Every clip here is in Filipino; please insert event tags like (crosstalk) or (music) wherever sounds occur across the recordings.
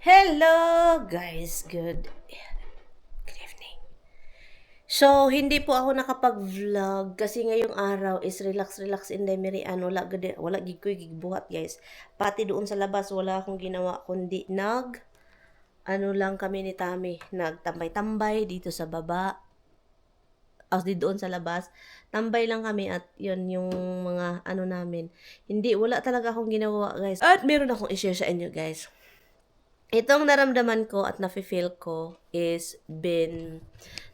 Hello guys, good good evening. So, hindi po ako nakapag-vlog kasi ngayong araw is relax relax in Demirian. Wala gid wala gid ko gigbuhat guys. Pati doon sa labas wala akong ginawa kundi nag ano lang kami ni Tami, nagtambay-tambay dito sa baba. As di doon sa labas, tambay lang kami at yun yung mga ano namin. Hindi, wala talaga akong ginawa guys. At meron akong i-share sa inyo guys itong naramdaman ko at nafe-feel ko is been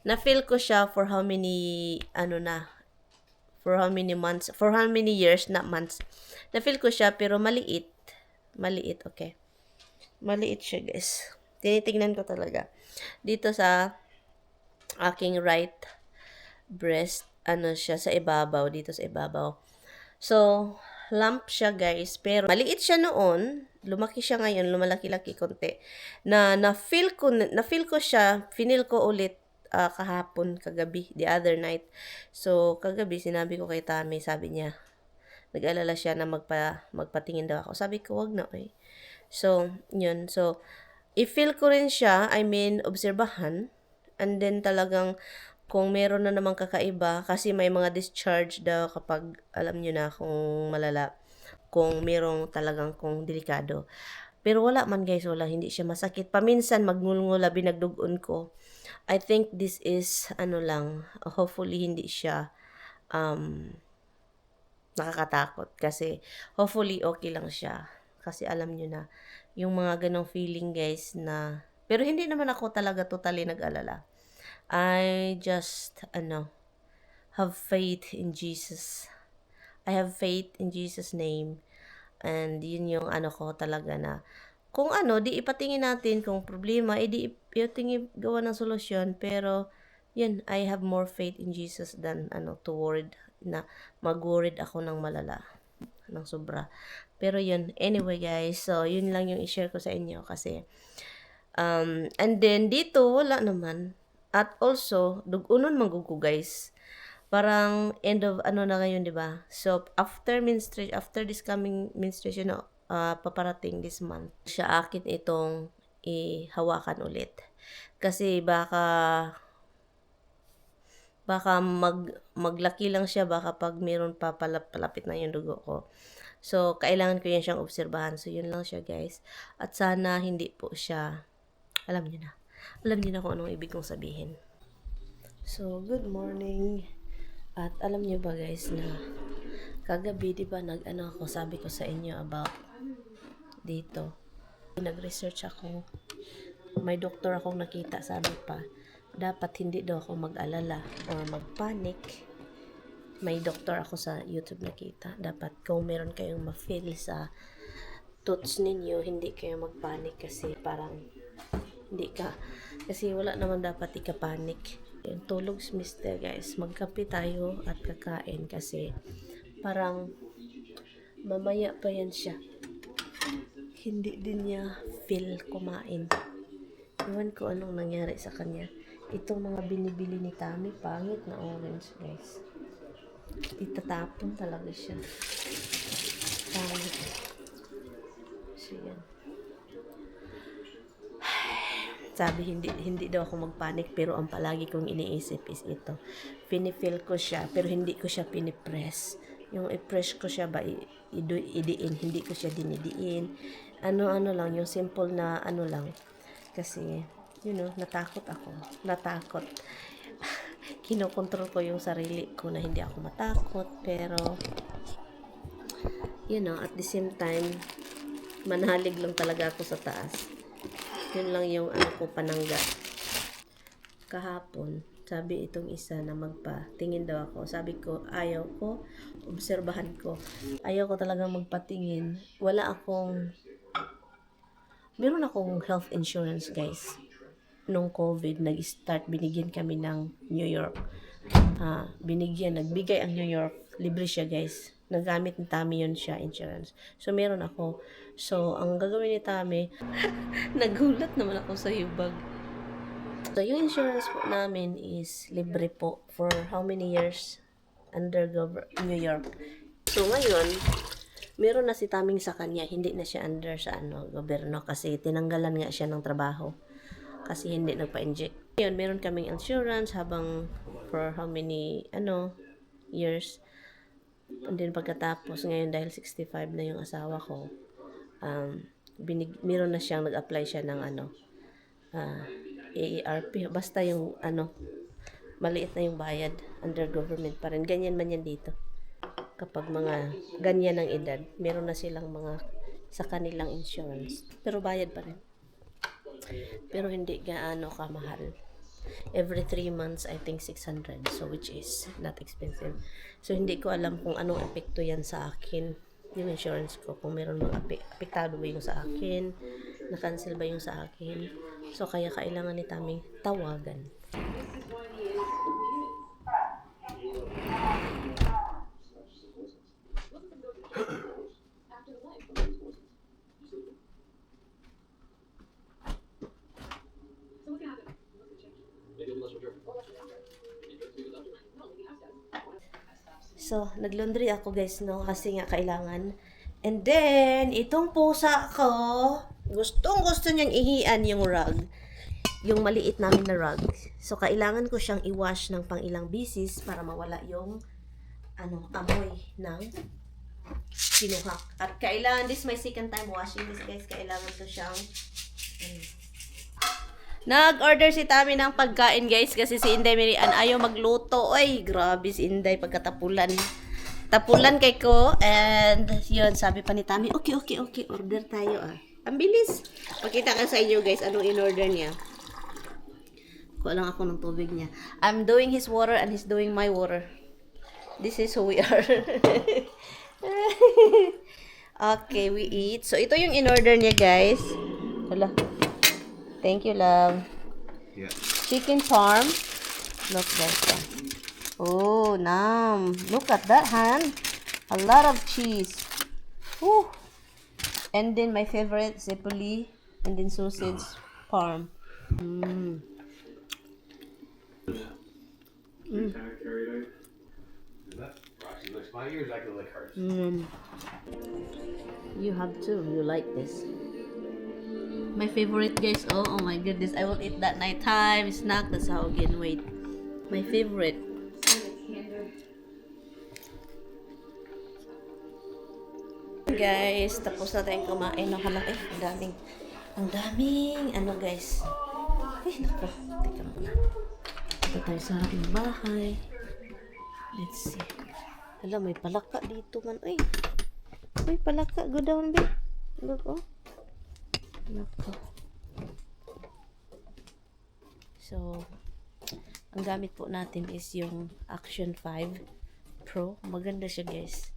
na-feel ko siya for how many ano na for how many months for how many years not months. Na-feel ko siya pero maliit maliit okay. Maliit siya guys. Tinitingnan ko talaga. Dito sa aking right breast ano siya sa ibabaw dito sa ibabaw. So lump siya guys pero maliit siya noon lumaki siya ngayon, lumalaki-laki konti. Na na-feel ko na-feel ko siya, finil ko ulit uh, kahapon, kagabi, the other night. So, kagabi sinabi ko kay Tami, sabi niya, nag-alala siya na magpa magpatingin daw ako. Sabi ko, wag na eh. So, yun. So, i-feel ko rin siya, I mean, obserbahan. And then talagang kung meron na namang kakaiba, kasi may mga discharge daw kapag alam nyo na kung malala kung merong talagang kung delikado. Pero wala man guys, wala, hindi siya masakit. Paminsan magnulngula binagdugon ko. I think this is ano lang, hopefully hindi siya um, nakakatakot kasi hopefully okay lang siya. Kasi alam nyo na, yung mga ganong feeling guys na, pero hindi naman ako talaga totally nag-alala. I just, ano, have faith in Jesus. I have faith in Jesus' name. And yun yung ano ko talaga na, kung ano, di ipatingin natin kung problema, edi eh, ipatingin gawa ng solusyon. Pero, yun, I have more faith in Jesus than ano, toward na mag-worried ako ng malala ng sobra. Pero yun, anyway guys, so yun lang yung i-share ko sa inyo kasi um, and then dito wala naman. At also, dugunon magugo guys parang end of ano na ngayon, 'di ba? So after menstruation, after this coming menstruation uh, paparating this month, siya akin itong ihawakan ulit. Kasi baka baka mag maglaki lang siya baka pag meron pa palapit na yung dugo ko. So, kailangan ko yan siyang obserbahan. So, yun lang siya, guys. At sana hindi po siya, alam niyo na. Alam niyo na kung anong ibig kong sabihin. So, good morning. At alam niyo ba guys na kagabi 'di ba nag-ano ako sabi ko sa inyo about dito. Nag-research ako. May doktor akong nakita sabi pa dapat hindi daw ako mag-alala or mag-panic. May doktor ako sa YouTube nakita. Dapat kung meron kayong ma-feel sa toots ninyo, hindi kayo mag-panic kasi parang hindi ka kasi wala naman dapat ika-panic yung tulog si mister guys. Magkape tayo at kakain kasi parang mamaya pa yan siya. Hindi din niya feel kumain. Iwan ko anong nangyari sa kanya. Itong mga binibili ni Tami, pangit na orange guys. Itatapon talaga siya. Pangit. So yan. Sabi, hindi, hindi daw ako magpanik, pero ang palagi kong iniisip is ito. Pinifeel ko siya, pero hindi ko siya pinipress. Yung i-press ko siya ba, idiin, hindi ko siya dinidiin. Ano-ano lang, yung simple na ano lang. Kasi, you know, natakot ako. Natakot. (laughs) Kinokontrol ko yung sarili ko na hindi ako matakot, pero, you know, at the same time, manalig lang talaga ako sa taas yun lang yung ano ko panangga. Kahapon, sabi itong isa na magpatingin daw ako. Sabi ko, ayaw ko, obserbahan ko. Ayaw ko talagang magpatingin. Wala akong, meron akong health insurance guys. Nung COVID, nag-start, binigyan kami ng New York. Uh, binigyan, nagbigay ang New York. Libre siya guys nagamit ni Tami yun siya, insurance. So, meron ako. So, ang gagawin ni Tami, (laughs) nagulat naman ako sa hubag. So, yung insurance po namin is libre po for how many years under New York. So, ngayon, meron na si Taming sa kanya, hindi na siya under sa ano, gobyerno kasi tinanggalan nga siya ng trabaho kasi hindi nagpa-inject. Yun, meron kaming insurance habang for how many, ano, years. And then pagkatapos, ngayon dahil 65 na yung asawa ko, um, binig, meron na siyang nag-apply siya ng ano, ah, AARP. Basta yung ano, maliit na yung bayad under government pa rin. Ganyan man yan dito. Kapag mga ganyan ang edad, meron na silang mga sa kanilang insurance. Pero bayad pa rin. Pero hindi gaano kamahal. Every 3 months, I think 600. So, which is not expensive. So, hindi ko alam kung anong epekto yan sa akin. Yung insurance ko. Kung meron mga ape- apektado ba yung sa akin. Na-cancel ba yung sa akin. So, kaya kailangan ni Taming tawagan. So, naglaundry ako guys, no? Kasi nga kailangan. And then, itong pusa ko, gustong gusto niyang ihian yung rug. Yung maliit namin na rug. So, kailangan ko siyang i-wash ng pang bisis para mawala yung ano, amoy ng sinuhak. At kailangan, this is my second time washing this guys. Kailangan ko siyang ano, Nag-order si Tami ng pagkain guys kasi si Inday Mirian ayaw magluto. Ay, grabe si Inday pagkatapulan. Tapulan kay ko and yun, sabi pa ni Tami, okay, okay, okay, order tayo ah. Ang bilis. Pakita ka sa inyo guys anong in-order niya. Kuha lang ako ng tubig niya. I'm doing his water and he's doing my water. This is who we are. (laughs) okay, we eat. So, ito yung in-order niya guys. Hala. Thank you, love. Yeah. Chicken parm. Look, guys. ah. Oh, nam. Look at that, Han. A lot of cheese. Woo. And then my favorite, zepoli. And then sausage parm. Mm. Roxy my ears, I can lick hers. Mm. You have to. You like this. My favorite, guys. Oh, oh my goodness. I will eat that nighttime snack. That's how I gain weight. My favorite. Guys, tapos na tayong kumain. Ako lang, eh, ang daming, ang daming, ano guys. Eh, naku, teka muna. Ito tayo sa harap ng bahay. Let's see. Hala, may palaka dito man. Uy, may palaka. Go down, babe. Look, oh. Nako. So, ang gamit po natin is yung Action 5 Pro. Maganda siya, guys.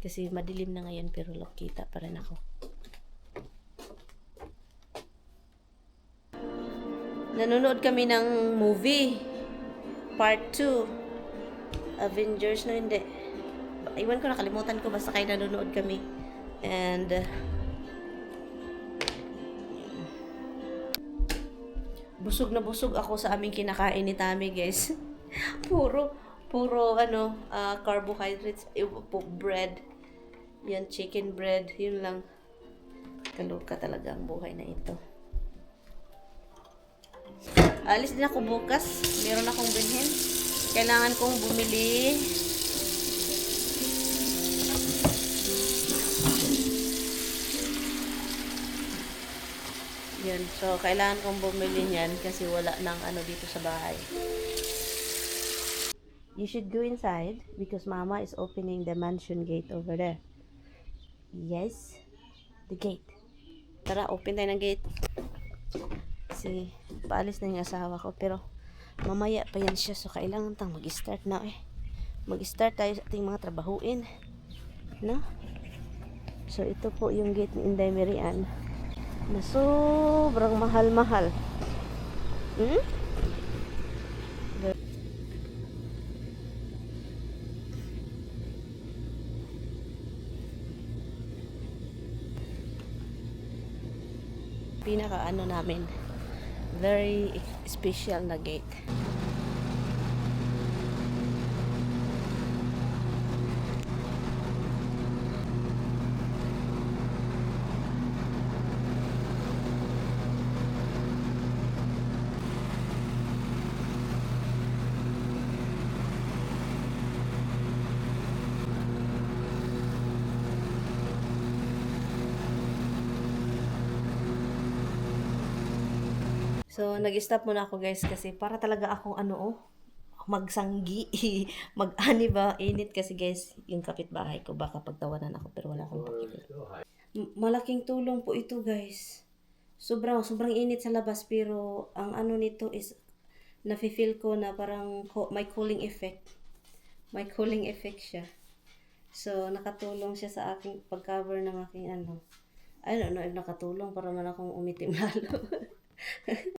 Kasi madilim na ngayon pero kita pa rin ako. Nanonood kami ng movie. Part 2. Avengers no hindi. Iwan ko nakalimutan ko basta kayo nanonood kami. And uh, busog na busog ako sa aming kinakain ni Tami, guys. (laughs) puro puro ano, ah, carbohydrates, eh, bread. Yan chicken bread, yun lang. Kaluka talaga ang buhay na ito. Alis din ako bukas. Meron akong binhin. Kailangan kong bumili. Yun. So, kailangan kong bumili niyan kasi wala nang ano dito sa bahay. You should go inside because Mama is opening the mansion gate over there. Yes. The gate. Tara, open tayo ng gate. Kasi, paalis na yung asawa ko. Pero, mamaya pa yan siya. So, kailangan tang mag-start na eh. Mag-start tayo sa ating mga trabahuin. No? So, ito po yung gate ni Inday Marian na sobrang mahal-mahal. Hmm? Pinaka ano namin, very special na gate. So, nag-stop muna ako guys kasi para talaga akong ano oh, magsanggi, (laughs) mag-ani ba, init kasi guys, yung kapitbahay ko baka pagtawanan ako pero wala akong pakita. Malaking tulong po ito guys. Sobrang, sobrang init sa labas pero ang ano nito is nafe-feel ko na parang may cooling effect. May cooling effect siya. So, nakatulong siya sa aking pag-cover ng aking ano. I don't know if nakatulong para man akong umitim lalo. (laughs)